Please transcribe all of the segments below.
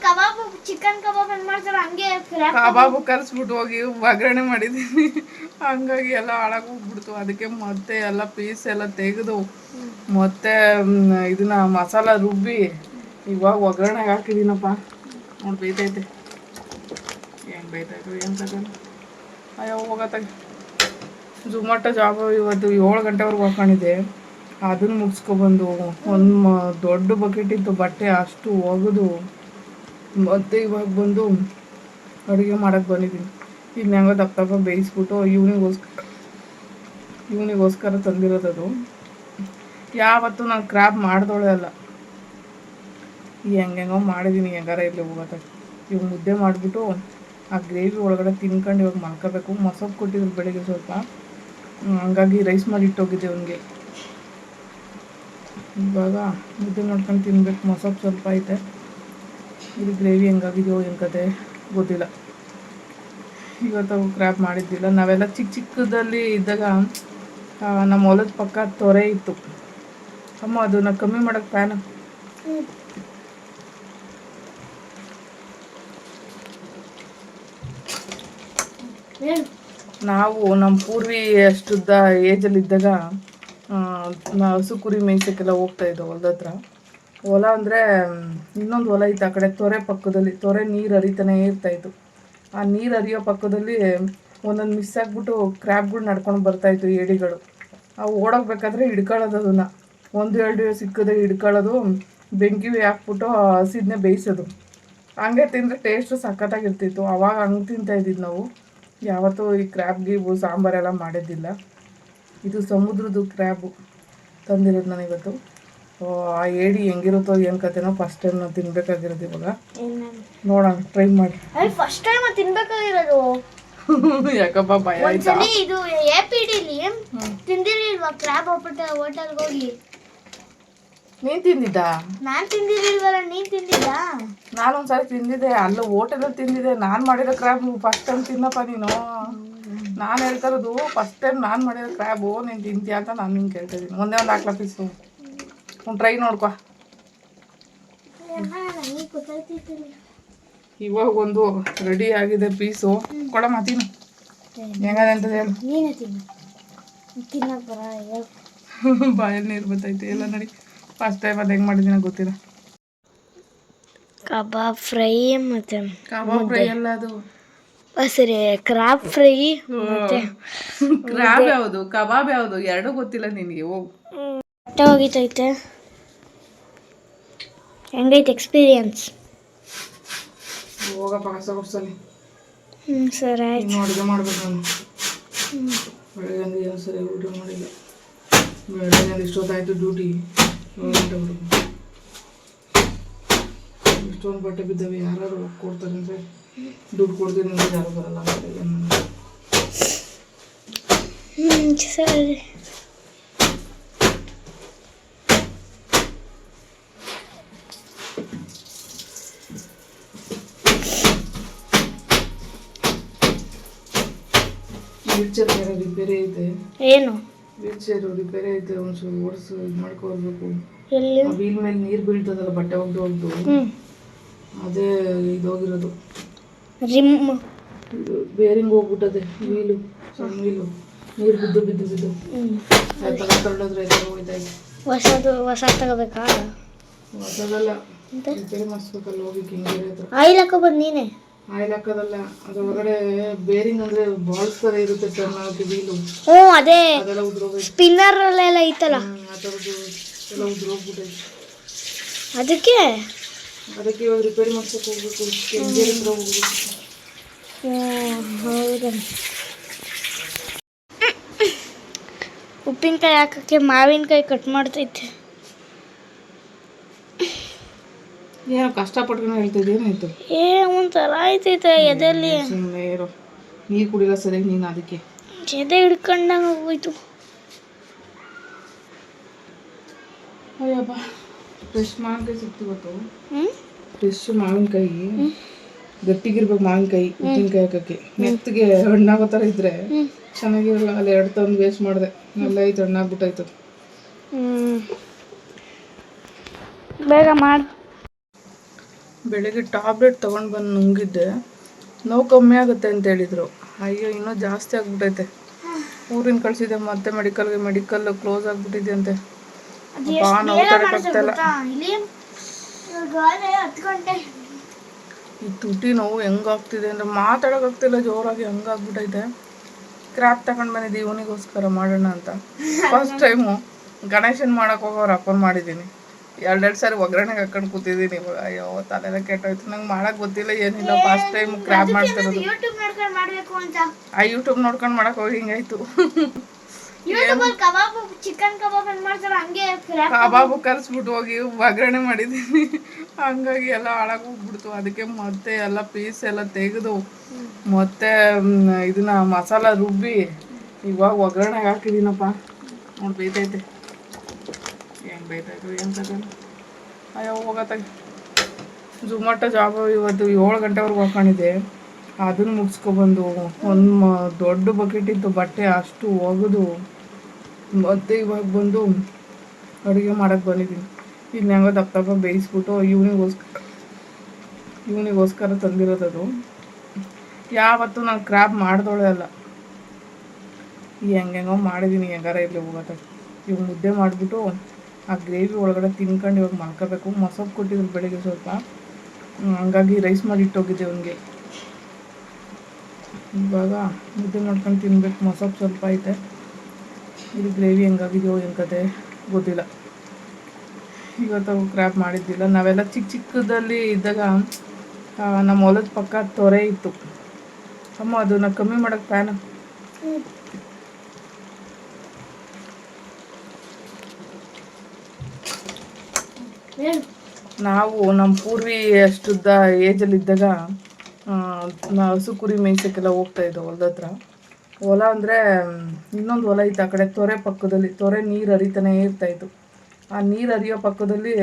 ಕಬಾಬ್ chicken ಕಬಾಬ್ ಏನ್ ಮಾಡ್ತಾರ ಹಂಗೆ ಕಬಾಬು ಒಗ್ಗರಣೆ ಮಾಡಿದೀನಿ ಹಂಗಾಗಿ ಎಲ್ಲ ಹಾಳಾಗೋಗ್ಬಿಡ್ತು ಅದಕ್ಕೆ ಮತ್ತೆ ಎಲ್ಲ ಪೀಸ್ ಎಲ್ಲ ತೆಗೆದು ಮತ್ತೆ ಇದನ್ನ ಮಸಾಲ ರುಬ್ಬಿ ಇವಾಗ ಒಗ್ಗರಣೆಗೆ ಹಾಕಿದೀನಪ್ಪ ನೋಡಿ ಬೈತೈತೆ ಏನ್ ಬೈತಾಯ್ತು ಏನು ತಗೊಂಡು ಅಯ್ಯೋ ಹೋಗತ್ತಾಗ ಝೊಮ್ಯಾಟೊ ಜಾಬ್ ಇವತ್ತು ಏಳು ಗಂಟೆವರೆಗೂ ಹೋಗ್ಕೊಂಡಿದ್ದೆ ಅದನ್ನ ಮುಗಿಸ್ಕೊಬಂದು ಒಂದು ದೊಡ್ಡ ಬಕೆಟ್ ಇತ್ತು ಬಟ್ಟೆ ಅಷ್ಟು ಒಗೆದು ಮತ್ತೆ ಇವಾಗ ಬಂದು ಅಡುಗೆ ಮಾಡಕ್ಕೆ ಬಂದಿದ್ದೀನಿ. ಇನ್ನು ಹೆಂಗೋ ದಪ್ಪ ದಪ್ಪ ಬೇಯಿಸ್ಬಿಟ್ಟು ಇವನಿಗೋಸ್ಕರ ಇವನಿಗೋಸ್ಕರ ತಂದಿರೋದದು ಯಾವತ್ತೂ ನಾನು ಕ್ರ್ಯಾಬ್ ಮಾಡ್ದೋಳೆ ಅಲ್ಲ. ಹೆಂಗೆಂಗೋ ಮಾಡಿದ್ದೀನಿ ಹೆಂಗಾರ ಇಲ್ಲಿ ಹೋಗತ್ತೆ. ಇವಾಗ ಮುದ್ದೆ ಮಾಡಿಬಿಟ್ಟು ಆ ಗ್ರೇವಿ ಒಳಗಡೆ ತಿನ್ಕೊಂಡು ಇವಾಗ ಮಲ್ಕೋಬೇಕು. ಮೊಸಬ್ ಕೊಟ್ಟಿದ್ರು ಬೆಳಿಗ್ಗೆ ಸ್ವಲ್ಪ. ಹಂಗಾಗಿ ರೈಸ್ ಮಾಡಿ ಇಟ್ಟೋಗಿದ್ದೆ ಅವನಿಗೆ ಇವಾಗ ಮುದ್ದೆ ಮಾಡ್ಕೊಂಡು ತಿನ್ಬೇಕು. ಮೊಸರು ಸ್ವಲ್ಪ ಐತೆ. ಇದು ಗ್ರೇವಿ ಹೆಂಗಾಗಿದೆಯೋ ಏನು ಕತೆ ಗೊತ್ತಿಲ್ಲ. ಇವತ್ತು ಕ್ರ್ಯಾಪ್ ಮಾಡಿದ್ದಿಲ್ಲ. ನಾವೆಲ್ಲ ಚಿಕ್ಕ ಚಿಕ್ಕದಲ್ಲಿ ಇದ್ದಾಗ ನಮ್ಮ ಹೊಲದ ಪಕ್ಕ ತೊರೆ ಇತ್ತು. ಅಮ್ಮ ಅದನ್ನ ಕಮ್ಮಿ ಮಾಡೋಕ್ಕೆ ಪ್ಯಾನ್ ನಾವು ನಮ್ಮ ಪೂರ್ವಿ ಅಷ್ಟುದ್ದ ಏಜಲ್ಲಿದ್ದಾಗ ಹಸು ಕುರಿ ಮೇಯ್ಸೋಕ್ಕೆಲ್ಲ ಹೋಗ್ತಾ ಇದ್ದೋ ಹೊಲದ ಹತ್ರ. ಹೊಲ ಅಂದರೆ, ಇನ್ನೊಂದು ಹೊಲ ಇತ್ತು ಆ ಕಡೆ, ತೊರೆ ಪಕ್ಕದಲ್ಲಿ, ತೊರೆ ನೀರು ಹರಿತಾನೇ ಇರ್ತಾಯಿತ್ತು ಆ ನೀರು ಹರಿಯೋ ಪಕ್ಕದಲ್ಲಿ ಒಂದೊಂದು ಮಿಸ್ ಆಗಿಬಿಟ್ಟು ಕ್ರ್ಯಾಬ್ಗಳು ನಡ್ಕೊಂಡು ಬರ್ತಾಯಿತ್ತು ಏಡಿಗಳು. ಅವು ಓಡೋಗ್ಬೇಕಾದ್ರೆ ಹಿಡ್ಕೊಳ್ಳೋದು ಅದನ್ನು. ಒಂದು, ಎರಡು ಸಿಕ್ಕದೆ ಹಿಡ್ಕೊಳ್ಳೋದು ಬೆಂಕಿ ಹಾಕ್ಬಿಟ್ಟು ಹಸಿದನ್ನೇ ಬೇಯಿಸೋದು. ಹಂಗೆ ತಿಂದರೆ ಟೇಸ್ಟು ಸಖತ್ತಾಗಿರ್ತಿತ್ತು. ಅವಾಗ ಹಂಗೆ ತಿಂತಾ ಇದ್ದಿದ್ದು ನಾವು. ಯಾವತ್ತೂ ಈ ಕ್ರ್ಯಾಬ್ ಗೀಬು ಸಾಂಬಾರೆಲ್ಲ ಮಾಡಿದ್ದಿಲ್ಲ. ಇದು ಸಮುದ್ರದ್ದು ಕ್ರ್ಯಾಬು ತಂದಿರೋದು ನಾನು ಇವತ್ತು ಆ ಏಡಿ ಹೆಂಗಿರುತ್ತೋ ಏನು ಕತೆನೋ ಫಸ್ಟ್ ಟೈಮ್ ನಾವು ತಿನ್ಬೇಕಾಗಿರೋದು ಇವಾಗ. ನೋಡೋಣ ಟ್ರೈ ಮಾಡಿ. First time ತಿನ್ಬೇಕಾಗಿರೋದು. ಯಾಕಪ್ಪ ಭಯ ಆಯ್ತಾ? ಒಂದ್ಸಲಿ ಇದು ಎ ಪಿ ಡಿಲಿ ತಿಂದಿರ್ಲಿಲ್ವಾ? ಕ್ರ್ಯಾಬ್ ಹೋಗ್ಬಿಟ್ಟು ಹೋಟೆಲ್ಗೆ ಹೋಗಿ ನೀನು ತಿಂದಿದ್ದ? ನಾನ್ ತಿಂದಿರ್ಲಿಲ್ವಲ್ಲ ನೀನ್ ತಿಂದಿದ್ದ? ನಾನು ಒಂದ್ಸರಿ ತಿಂದಿದ್ದೆ ಅಲ್ಲ ಹೋಟೆಲಲ್ಲಿ ತಿಂದಿದ್ದೆ. ನಾನು ಮಾಡಿರೋ ಕ್ರ್ಯಾಬ್ ಫಸ್ಟ್ ಟೈಮ್ ತಿನ್ನಪ್ಪ ನೀನು. ನಾನು ಹೇಳ್ತಾ ಇರೋದು ಫಸ್ಟ್ ಟೈಮ್ ನಾನು ಮಾಡಿರೋ ಕ್ರ್ಯಾಬು ನೀನು ತಿಂತೀಯ ಅಂತ ನಾನು ನಿಂಗೆ ಕೇಳ್ತಾ ಇದ್ದೀನಿ. ಒಂದೇ ಒಂದು ಹಾಕ್ಲಾ ಪೀಸು ಒಂದು ಟ್ರೈ ನೋಡ್ಕೊ. ಇವಾಗ ಒಂದು ರೆಡಿ ಆಗಿದೆ ಪೀಸು ಕೊಡ ತಿನ್ನು. ಹೆಂಗದೆ ಅಂತ ಹೇಳು. ಬಾಯಲ್ಲಿ ನೀರು ಬರ್ತೈತೆ ಎಲ್ಲ ನೋಡಿ. ಫಸ್ಟ್ ಟೈಮ್ ಅದು ಹೆಂಗೆ ಮಾಡಿದ್ದೀನಿ ಗೊತ್ತಿಲ್ಲ. ಕಬಾಬ್ ಫ್ರೈ ಮತ್ತೆ ಕಬಾಬ್ ಫ್ರೈ ಎಲ್ಲ ಅದು. ಸರಿ ಕ್ರಾಬ್ ಫ್ರೈ ಕ್ರಾಬ್ ಯಾವುದು? ಕಬಾಬ್ ಯಾವುದು? ಎರಡೂ ಗೊತ್ತಿಲ್ಲ ನಿನಗೆ ಹೋಗು. ಹೊಟ್ಟೆ ಹೋಗಿತೈತೆ ಹೆಂಗೈತೆ ಎಕ್ಸ್ಪೀರಿಯನ್ಸ್ ಹೋಗಪ್ಪ ಕಸ ಗುಡ್ಸಲಿ ಹ್ಞೂ ಸರಿ ಆಯ್ತು. ಇನ್ನು ಅಡುಗೆ ಮಾಡ್ಬೇಕು ನಾನು. ಬೆಳಗ್ಗೆಂದು ಏನು ಸರಿ ಊಟ ಮಾಡಿಲ್ಲ. ಬೆಳಗ್ಗೆ ಇಷ್ಟೊತ್ತಾಯ್ತು ಡ್ಯೂಟಿ ಇಷ್ಟೊಂದು ಬಟ್ಟೆ ಬಿದ್ದಾವೆ ಯಾರು ಕೊಡ್ತಾರೆ ಅಂದರೆ ದುಡ್ಡು ಕೊಡ್ತೀನಿ ಅಂದರೆ ಯಾರು ಬರಲ್ಲ ಏನು? ಸರಿ. ವೀಲ್ ಚೇರ್ ಬೇರೆ ರಿಪೇರಿ ಐತೆ? ಏನು? ವೀಲ್ ಚೇರು ರಿಪೇರಿ ಐತೆ ಒಂಚೂರು ಓಡಿಸು ಇದು ಮಾಡ್ಕೋಬೇಕು ಎಲ್ಲಿ? ವೀಲ್ ಮೇಲೆ ನೀರು ಬೀಳ್ತದಲ್ಲ ಬಟ್ಟೆ ಒಗ್ದು ಒಗ್ದು. ಅದೇ ಇದೋಗಿರೋದು. ರಿಮ್. ಇದು ಬೇರಿಂಗ್ ಹೋಗ್ಬಿಟ್ಟದೆ ವೀಲು ಸಣ್ಣ ವೀಲು ನೀರು ಬಿದ್ದು ಬಿದ್ದು ಬಿದ್ದು. ಹ್ಞೂ ತಗೊಂಡ್ರೆ ಎಲ್ಲ ಹೋಯ್ತಾಯ್ತು. ಹೊಸದು ಹೊಸ ತಗೋಬೇಕಾ? ಹೊಸದಲ್ಲ. ರಿಪೇರಿ ಮಾಡಿಸ್ಬೇಕಲ್ಲ ಹೋಗಿ ಕಿಂಗೇರಿ ಹತ್ರ ಆಯಿಲ್ ಹಾಕೋಬೋದು ನೀನೆ. ಆಯಿಲ್ ಹಾಕೋದಲ್ಲ ಹೊರಗಡೆ ಬೇರಿಂಗ್ ಅಂದ್ರೆ ಬಾಲ್ಸ್ ಇರುತ್ತೆ ವೀಲು. ಹ್ಞೂ ಅದೇ ಅದೆಲ್ಲ ಉದ್ರೋಗೈತೆ ಸ್ಪಿನ್ನರಲ್ಲೆಲ್ಲ ಐತಲ್ಲ? ಹ್ಮ್, ಆ ಥರದ್ದು ಎಲ್ಲ ಉದ್ರೋಗ್ಬಿಟ್ಟೈತೆ ಅದಕ್ಕೆ? ಅದಕ್ಕೆ ಇವಾಗ ರಿಪೇರಿ ಮಾಡ್ಸಕ್ಕೆ ಹೋಗ್ಬೇಕು. ಹತ್ರ ಹೌದಾ. ಉಪ್ಪಿನಕಾಯಿ ಹಾಕಕ್ಕೆ ಮಾವಿನಕಾಯಿ ಕಟ್ ಮಾಡ್ತೈತೆ. ಏನೋ ಕಷ್ಟಪಟ್ಕೊಂಡು ಹೇಳ್ತಿದ್ದೆ? ಏನಾಯ್ತು? ಏ ಒಂಥರ ಆಯ್ತೈತೆ ಎದೆಲ್ಲಿ ಸುಮ್ಮನೆ ಇರೋ. ನೀರು ಕುಡಿಲ್ಲ ಸರಿಯಾಗಿ ನೀನು ಅದಕ್ಕೆ. ಎದೆ ಹಿಡ್ಕೊಂಡಂಗೆ ಹೋಗೋಯ್ತು ಅಯ್ಯಪ್ಪ ಫ್ರೆಶ್ ಮಾವಿನಕಾಯಿ ಸಿಕ್ತು ಗೊತ್ತು ಫ್ರೆಶ್ ಮಾವಿನಕಾಯಿ. ಗಟ್ಟಿಗಿರ್ಬೇಕು ಮಾವಿನಕಾಯಿ ಉಪ್ಪಿನಕಾಯಿ ಹಾಕಕ್ಕೆ. ಮೆತ್ತಗೆ ಹಣ್ಣಾಗೋ ಥರ ಇದ್ರೆ ಚೆನ್ನಾಗಿರಲ್ಲ ಅಲ್ಲಿ ಎರಡು ತಂದು ವೇಸ್ಟ್ ಮಾಡಿದೆ. ಎಲ್ಲ ಐತೆ ಹಣ್ಣಾಗ್ಬಿಟ್ಟಾಯ್ತು. ಬೇಗ ಮಾಡು. ಬೆಳಿಗ್ಗೆ ಟ್ಯಾಬ್ಲೆಟ್ ತೊಗೊಂಡು ಬಂದು ನುಂಗಿದ್ದೆ. ನೋವು ಕಮ್ಮಿ ಆಗುತ್ತೆ ಅಂತ ಹೇಳಿದರು. ಅಯ್ಯೋ ಇನ್ನೂ ಜಾಸ್ತಿ ಆಗಿಬಿಟ್ಟೈತೆ ಊರಿನ ಕಳಿಸಿದೆ ಮತ್ತೆ ಮೆಡಿಕಲ್ಗೆ ಮೆಡಿಕಲ್ ಕ್ಲೋಸ್ ಆಗಿಬಿಟ್ಟಿದೆ ಅಂತೆ. ಎಷ್ಟು ನೋವು ಈ ತುಟಿ ನೋವು ಹೆಂಗಾಗ್ತಿದೆ ಅಂದರೆ ಮಾತಾಡೋಕ್ಕಾಗ್ತಿಲ್ಲ ಜೋರಾಗಿ ಹಂಗಾಗ್ಬಿಟ್ಟೈತೆ ಕ್ರ್ಯಾಪ್ ತಗೊಂಡು ಬಂದಿದ್ದೆ ಇವನಿಗೋಸ್ಕರ ಮಾಡೋಣ ಅಂತ. ಫಸ್ಟ್ ಟೈಮು ಗಣೇಶನ್ ಮಾಡಕ್ಕೆ ಹೋಗೋರು ಅಪ್ಪನ ಮಾಡಿದ್ದೀನಿ. ಎರಡೆರಡು ಸಾರಿ ಒಗ್ಗರಣೆಗೆ ಹಾಕೊಂಡು ಕೂತಿದ್ದೀನಿ. ಇವಾಗ ಅಯ್ಯೋ ತಲೆಲ್ಲ ಕೆಟ್ಟೋಯ್ತು. ನಂಗೆ ಮಾಡಕ್ ಗೊತ್ತಿಲ್ಲ ಏನಿಲ್ಲ. ಫಸ್ಟ್ ಟೈಮ್ ಕ್ರ್ಯಾಪ್ ಮಾಡ್ತಿರೋದು. ಆ ಯೂಟ್ಯೂಬ್ ನೋಡ್ಕೊಂಡು ಮಾಡಕ್ ಹೋಗಿ ಹಿಂಗಾಯ್ತು. ಕಬಾಬ್ ಹೆಂಗ್ ಕಲ್ಸ್ಬಿಟ್ಟು ಹೋಗಿ ಒಗ್ಗರಣೆ ಮಾಡಿದ್ದೀನಿ ಹಂಗಾಗಿ ಎಲ್ಲ ಹಾಳಾಗೋಗ್ಬಿಡ್ತು ಅದಕ್ಕೆ ಮತ್ತೆ ಎಲ್ಲ ಪೀಸ್ ಎಲ್ಲ ತೆಗೆದು ಮತ್ತೆ ಇದನ್ನ ಮಸಾಲ ರುಬ್ಬಿ ಇವಾಗ ಒಗ್ಗರಣೆಗೆ ಹಾಕಿದ್ದೀನಪ್ಪ. ನೋಡಿ ಬೇಯ್ತೈತೆ. ತಗೊಂಡು ಅಯ್ಯೋ ಹೋಗತ್ತಾಗ ಝೊಮ್ಯಾಟೊ ಜಾಬ್ ಇವತ್ತು ಏಳು ಗಂಟೆವರೆಗೂ ಹಾಕೊಂಡಿದ್ದೆ ಅದನ್ನು ಮುಗಿಸ್ಕೊಬಂದು ಒಂದು ಮ, ದೊಡ್ಡ ಬಕೆಟ್ ಇತ್ತು, ಬಟ್ಟೆ ಅಷ್ಟು ಒಗೆದು ಮತ್ತೆ ಇವಾಗ ಬಂದು ಅಡುಗೆ ಮಾಡಕ್ಕೆ ಬಂದಿದ್ದೀನಿ. ಇನ್ನು ಹೆಂಗೋ ದಪ್ಪ ದಪ್ಪ ಬೇಯಿಸ್ಬಿಟ್ಟು ಇವನಿಗೋಸ್ಕರ ಇವನಿಗೋಸ್ಕರ ತಂದಿರೋದದು ಯಾವತ್ತೂ ನಾನು ಕ್ರಾಪ್ ಮಾಡಿದೋಳೆ ಅಲ್ಲ. ಹೆಂಗೆಂಗೋ ಮಾಡಿದ್ದೀನಿ ಹೆಂಗಾರ ಇರಲಿ ಹೋಗತ್ತೆ. ಇವಾಗ ಮುದ್ದೆ ಮಾಡಿಬಿಟ್ಟು ಆ ಗ್ರೇವಿ ಒಳಗಡೆ ತಿನ್ಕೊಂಡು ಇವಾಗ ಮಲ್ಕೋಬೇಕು. ಮೊಸರು ಕೊಟ್ಟಿದ್ರು ಬೆಳಿಗ್ಗೆ ಸ್ವಲ್ಪ. ಹಂಗಾಗಿ ರೈಸ್ ಮಾಡಿ ಇಟ್ಟೋಗಿದ್ದೆ ಅವನಿಗೆ ಇವಾಗ ಮುದ್ದೆ ಮಾಡ್ಕೊಂಡು ತಿನ್ಬೇಕು. ಮೊಸರು ಸ್ವಲ್ಪ ಐತೆ. ಇದು ಗ್ರೇವಿ ಹೆಂಗಾಗಿದೆಯೋ ಹೆಂಗ್ ಕತೆ ಗೊತ್ತಿಲ್ಲ. ಇವತ್ತು ಕ್ರ್ಯಾಪ್ ಮಾಡಿದ್ದಿಲ್ಲ. ನಾವೆಲ್ಲ ಚಿಕ್ಕ ಚಿಕ್ಕದಲ್ಲಿ ಇದ್ದಾಗ ನಮ್ಮ ಹೊಲದ ಪಕ್ಕ ತೊರೆ ಇತ್ತು. ಅಮ್ಮ, ಅದನ್ನ ಕಮ್ಮಿ ಮಾಡೋಕ್ಕೆ ಫ್ಯಾನ್ ನಾವು ನಮ್ಮ ಪೂರ್ವಿ ಅಷ್ಟುದ್ದ ಏಜಲ್ಲಿ ಇದ್ದಾಗ ನಾವು ಹಸು ಕುರಿ ಮೇಯ್ಸೋಕ್ಕೆಲ್ಲ ಹೋಗ್ತಾ ಇದ್ದೋ ಹೊಲದ ಹತ್ರ. ಹೊಲ ಅಂದರೆ, ಇನ್ನೊಂದು ಹೊಲ ಇತ್ತು ಆ ಕಡೆ, ತೊರೆ ಪಕ್ಕದಲ್ಲಿ, ತೊರೆ ನೀರು ಹರಿತಾನೆ ಇರ್ತಾಯಿತ್ತು ಆ ನೀರು ಹರಿಯೋ ಪಕ್ಕದಲ್ಲಿ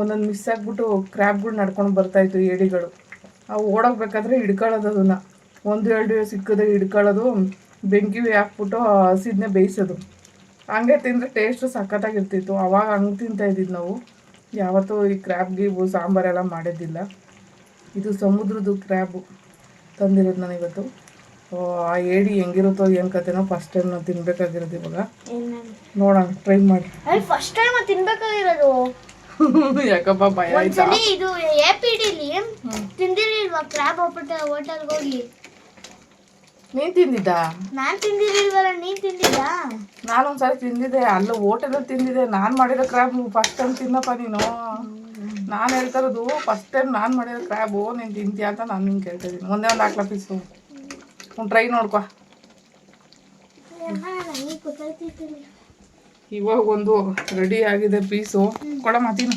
ಒಂದೊಂದು ಮಿಸ್ ಆಗಿಬಿಟ್ಟು ಕ್ರ್ಯಾಬ್ಗಳು ನಡ್ಕೊಂಡು ಬರ್ತಾಯಿತ್ತು ಏಡಿಗಳು. ಅವು ಓಡೋಗ್ಬೇಕಾದ್ರೆ ಹಿಡ್ಕೊಳ್ಳೋದು ಅದನ್ನು. ಒಂದು, ಎರಡು ಸಿಕ್ಕದೆ ಹಿಡ್ಕೊಳ್ಳೋದು ಬೆಂಕಿ ಹಾಕ್ಬಿಟ್ಟು ಹಸಿದನ್ನೇ ಬೇಯಿಸೋದು. ಹಂಗೆ ತಿಂದರೆ ಟೇಸ್ಟು ಸಖತ್ತಾಗಿರ್ತಿತ್ತು. ಅವಾಗ ಹಂಗೆ ತಿಂತಾಯಿದ್ದಿದ್ದು ನಾವು. ಯಾವತ್ತೂ ಈ ಕ್ರ್ಯಾಬ್ ಗೀಬು ಸಾಂಬಾರೆಲ್ಲ ಮಾಡಿದ್ದಿಲ್ಲ. ಇದು ಸಮುದ್ರದ್ದು ಕ್ರ್ಯಾಬು ತಂದಿರೋದು ನನಗಿವತ್ತು. ಇವತ್ತು ಆ ಏಡಿ ಹೆಂಗಿರುತ್ತೋ ಏನು ಕತೆನೋ ಫಸ್ಟ್ ಟೈಮ್ ನಾನು ತಿನ್ಬೇಕಾಗಿರೋದು ಇವಾಗ. ನೋಡೋಣ ಟ್ರೈ ಮಾಡಿ. First time ತಿನ್ಬೇಕಾಗಿರೋದು. ಯಾಕಪ್ಪ ಭಯ ಇದು ಎ ಪಿ ಡಿಲಿ ತಿಂದಿರಲಿಲ್ವಾ ಕ್ರ್ಯಾಬ್ ಹೋಗ್ಬಿಟ್ಟು ಹೋಟೆಲ್ಗೆ ಹೋಗಿ? ನೀನು ತಿಂದಿದ್ದ? ನಾನ್ ತಿಂದಿರ್ಲಿಲ್ವಲ್ಲ ನೀನ್ ತಿಂದಿದ್ದ? ನಾನು ಒಂದ್ಸರಿ ತಿಂದಿದ್ದೆ ಅಲ್ಲ ಹೋಟೆಲಲ್ಲಿ ತಿಂದಿದ್ದೆ. ನಾನು ಮಾಡಿರೋ ಕ್ರ್ಯಾಬ್ ಫಸ್ಟ್ ಟೈಮ್ ತಿನ್ನಪ್ಪ ನೀನು. ನಾನು ಹೇಳ್ತಾ ಇರೋದು ಫಸ್ಟ್ ಟೈಮ್ ನಾನು ಮಾಡಿರೋ ಕ್ರ್ಯಾಬು ನೀನು ತಿಂತೀಯ ಅಂತ ನಾನು ನಿಂಗೆ ಕೇಳ್ತಾ ಇದ್ದೀನಿ ಒಂದೇ ಒಂದು ಹಾಕ್ಲ ಪೀಸು ಒಂದು ಟ್ರೈ ನೋಡ್ಕೊ. ಇವಾಗ ಒಂದು ರೆಡಿ ಆಗಿದೆ ಪೀಸು ಕೊಡ ಮಾತೀನಿ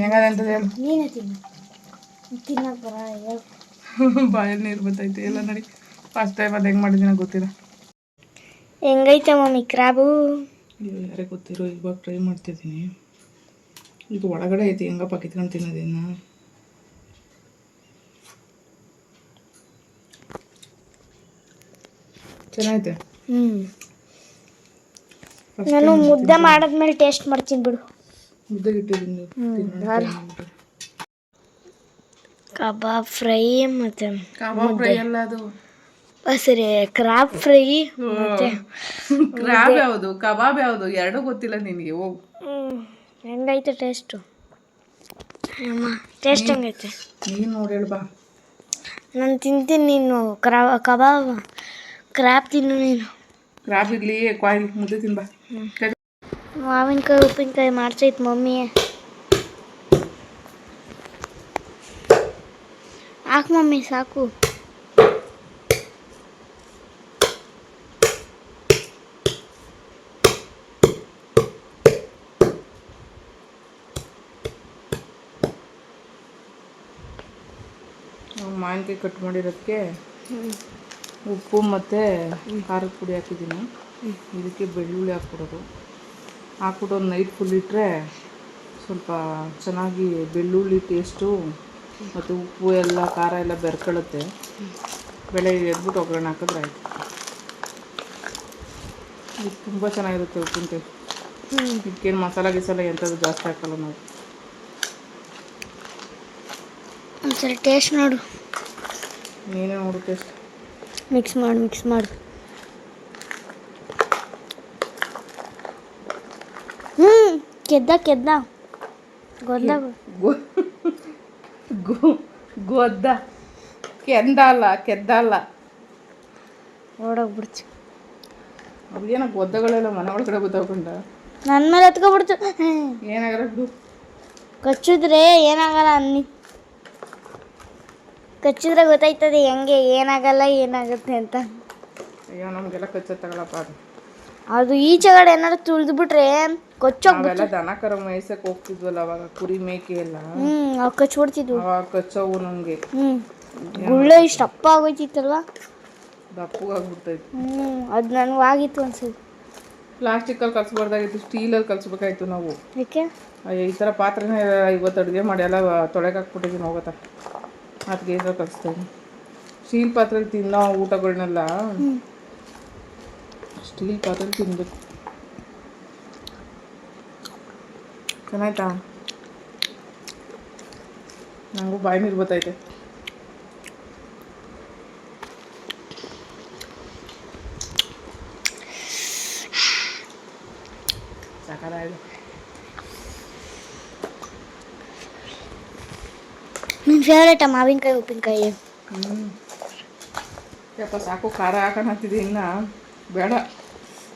ಹೆಂಗದೆ ಅಂತ ಹೇಳು. ನೀನೇ ತಿನ್ನು. ತಿನ್ನಕ್ ಬರ ಬಾಯಲ್ಲಿ ನೀರು ಬರ್ತೈತೆ ಎಲ್ಲ ನೋಡಿ. ಫಸ್ಟ್ ಟೈಮ್ ಅದು ಹೆಂಗೆ ಮಾಡಿದ್ದೀನ ಗೊತ್ತಿಲ್ಲ. ಹೆಂಗೈತೆ ಮಮ್ಮಿ ಕ್ರಾಬು? ಯಾರಿಗೆ ಗೊತ್ತಿರೋ ಇವಾಗ ಟ್ರೈ ಮಾಡ್ತಿದ್ದೀನಿ. ಇದು ಒಳಗಡೆ ಐತಿ ಹೆಂಗಪ್ಪ ಕಿತ್ಕೊಂಡು ತಿನ್ನೋದಿನ್ನ ಚೆನ್ನಾಗೈತೆ? ಹ್ಮ್. ನಾನು ಮುದ್ದೆ ಮಾಡಿದ್ಮೇಲೆ ಟೇಸ್ಟ್ ಮಾಡ್ತೀನಿ ಬಿಡು. ಮುದ್ದೆ ಇಟ್ಟಿದ್ದೀನಿ ಕಬಾಬ್ ಫ್ರೈ ಮತ್ತೆ ಕಬಾಬ್ ಫ್ರೈ ಎಲ್ಲ ಅದು. ಸರಿ ಕ್ರಾಬ್ ಫ್ರೈ ಮತ್ತೆ ಕ್ರಾಬ್ ಯಾವುದು? ಕಬಾಬ್ ಯಾವುದು? ಎರಡೂ ಗೊತ್ತಿಲ್ಲ ನಿನಗೆ ಹೋಗು. ಹೆಂಗೈತೆ ಟೇಸ್ಟು ಅಮ್ಮ ಟೇಸ್ಟ್ ಹೆಂಗೈತೆ? ನೀನು ನೋಡಿ ಹೇಳು ಬಾ ನಾನು ತಿಂತೀನಿ ನೀನು ಕ್ರಾ ಕಬಾಬ್ ಕ್ರಾಬ್ ತಿನ್ನು ನೀನು. ಕ್ರಾಬ್ ಇರಲಿ ಕಾಯಿ ಮುದ್ದೆ ತಿನ್ಬಾ. ಮಾವಿನಕಾಯಿ ಉಪ್ಪಿನಕಾಯಿ ಮಾಡ್ಸೈತೆ ಮಮ್ಮಿ. ಹಾಕ್ ಮಮ್ಮಿ ಸಾಕು. ಮಾವಿನಕಾಯಿ ಕಟ್ ಮಾಡಿರೋದಕ್ಕೆ ಉಪ್ಪು ಮತ್ತು ಖಾರದ ಪುಡಿ ಹಾಕಿದ್ದೀನಿ. ಇದಕ್ಕೆ ಬೆಳ್ಳುಳ್ಳಿ ಹಾಕ್ಬಿಡೋದು. ಹಾಕ್ಬಿಟ್ಟು ಒಂದು ನೈಟ್ ಫುಲ್ ಇಟ್ಟರೆ ಸ್ವಲ್ಪ ಚೆನ್ನಾಗಿ ಬೆಳ್ಳುಳ್ಳಿ ಟೇಸ್ಟು ಮತ್ತು ಉಪ್ಪು ಎಲ್ಲ ಖಾರ ಎಲ್ಲ ಬೆರ್ಕೊಳ್ಳುತ್ತೆ ಬೆಳೆ ಎದ್ಬಿಟ್ಟು ಒಗ್ಗರಣೆ ಹಾಕಿದ್ರೆ ಆಯಿತು. ಇದು ತುಂಬ ಚೆನ್ನಾಗಿರುತ್ತೆ ಉಪ್ಪಿನಕಾಯಿ. ಇದಕ್ಕೇನು ಮಸಾಲೆ ಗಿಸಾಲ ಎಂಥದ್ದು ಜಾಸ್ತಿ ಹಾಕಲ್ಲ ನಾವು. ಒಂದ್ಸರಿ ಟೇಸ್ಟ್ ನೋಡು ನೀನೇ ನೋಡುತ್ತೆ ಅಷ್ಟು ಮಿಕ್ಸ್ ಮಾಡು ಮಿಕ್ಸ್ ಮಾಡು ಹ್ಞೂ ಕೆದ್ದ ಕೆದ್ದ ಗೊದ್ದ ಗೊ- ಗೊ- ಗೊದ್ದ ಕೆಂದ ಅಲ್ಲ ಕೆದ್ದ ಅಲ್ಲ ಓಡೋಗ್ಬಿಡ್ತು ಅದೇನೋ ಗೊದ್ದಗಳೆಲ್ಲ ಮನೆ ಒಳಗಡೆ ಗೊತ್ತಾಗ್ಕೊಂಡ ನನ್ನ ಮೇಲೆ ಹತ್ಕೊಬಿಡ್ತು ಏನಾಗಲ್ಲ ಬಿಡು ಕಚ್ಚಿದ್ರೆ ಏನಾಗಲ್ಲ ಅನ್ನಿ ಕಚ್ಚಿದ್ರೆ ಗೊತ್ತಾಯ್ತದೆ ಹೆಂಗೆ ಏನಾಗಲ್ಲ ಏನಾಗುತ್ತೆ ಅಂತ. ಅಯ್ಯೋ ನಮಗೆಲ್ಲ ಕಚ್ಚ ತಗೊಳಪ್ಪ ಅದು ಅದು ಈಚೆಗಡೆ ಏನಾದ್ರು ತುಳಿದು ಬಿಟ್ರೆ ಕೊಚ್ಚೋಗ್ಬಿಟ್ಟು ದನ ಕರ ಮೇಯ್ಸಕ್ಕೆ ಹೋಗ್ತಿದ್ವಲ್ಲ ಅವಾಗ ಕುರಿ ಮೇಕೆ ಎಲ್ಲ ಹ್ಞೂ ಅವು ಕಚ್ಬಿಡ್ತಿದ್ವು. ಅವಾಗ ಕಚ್ಚವು ನಮಗೆ. ಹ್ಞೂ ಗುಳ್ಳೆ ಇಷ್ಟು ಅಪ್ಪ ಆಗೋಯ್ತಿತ್ತಲ್ವಾ? ದಪ್ಪಗಾಗ್ಬಿಡ್ತೈತಿ ಹ್ಞೂ ಅದು ನನಗೂ ಆಗಿತ್ತು ಅನ್ಸುತ್ತೆ. ಪ್ಲಾಸ್ಟಿಕಲ್ಲಿ ಕಲಿಸ್ಬಾರ್ದಾಗಿತ್ತು ಸ್ಟೀಲಲ್ಲಿ ಕಲಿಸ್ಬೇಕಾಯ್ತು ನಾವು. ಯಾಕೆ? ಅಯ್ಯೋ ಈ ಥರ ಪಾತ್ರೆನ ಇವತ್ತು ಅಡುಗೆ ಮಾಡಿ ಎಲ್ಲ ತೊಳೆಗೆ ಹಾಕ್ಬಿಟ್ಟಿದ್ದೀನಿ ಹೋಗತ್ತ. ಅದಕ್ಕೆ ಕಲಿಸ್ತೀನಿ ಸ್ಟೀಲ್ ಪಾತ್ರೆಲಿ ತಿನ್ನೋ ಊಟಗಳನ್ನೆಲ್ಲ ಸ್ಟೀಲ್ ಪಾತ್ರೆಲಿ ತಿನ್ಬೇಕು. ಚೆನ್ನಾಯ್ತಾ? ನನಗೂ ಬಾಯಿ ನೀರು ಬರ್ತೈತೆ ಫೇವ್ರೇಟ ಮಾವಿನಕಾಯಿ ಉಪ್ಪಿನಕಾಯಿ? ಹ್ಞೂ ಯಪ್ಪ ಸಾಕು ಖಾರ ಹಾಕೋಣ ಅಂತಿದ್ದೆ ಇನ್ನು. ಬೇಡ.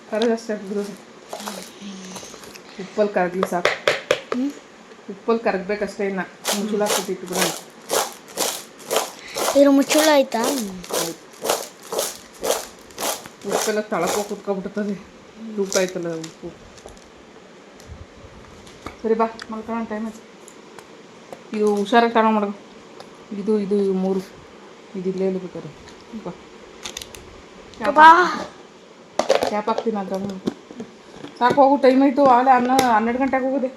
ಖಾರ ಜಾಸ್ತಿ ಹಾಕಿದ್ರು ಉಪ್ಪಲ್ಲಿ ಕರಗಲಿ ಸಾಕು. ಉಪ್ಪಲ್ಲಿ ಕರಗಬೇಕಷ್ಟೇ ಇನ್ನು. ಮುಚ್ಚುಳ ಹಾಕ್ಬಿಟ್ಟು ಬಿಡೋಣ ಇದ್ರ ಮುಚ್ಚಳ ಆಯ್ತಾ? ಉಪ್ಪೆಲ್ಲ ತಳಕೋ ಕುತ್ಕೊಬಿಡ್ತದೆ ಉಪ್ಪು ಆಯ್ತಲ್ಲ ಉಪ್ಪು. ಸರಿ ಬಾ ಮಲ್ಕೊಳ್ಳೋಣ ಟೈಮ್ ಆಯ್ತು. ಇದು ಹುಷಾರಾಗಿ ತಗೊಂಡು ಮಾಡೋ ಇದು ಇದು ಮೂರು. ಇದು ಇಲ್ಲೇ ಇಲ್ಲಿ ಬೇಕಾರೆ ಕ್ಯಾಪ್ ಹಾಕ್ತೀನಿ ಅದ್ರಾಗ ಸಾಕು ಹೋಗು ಟೈಮ್ ಆಯಿತು. ಆಗಲೇ ಹನ್ನ ಹನ್ನೆರಡು ಗಂಟೆಗೆ ಹೋಗೋದೆ.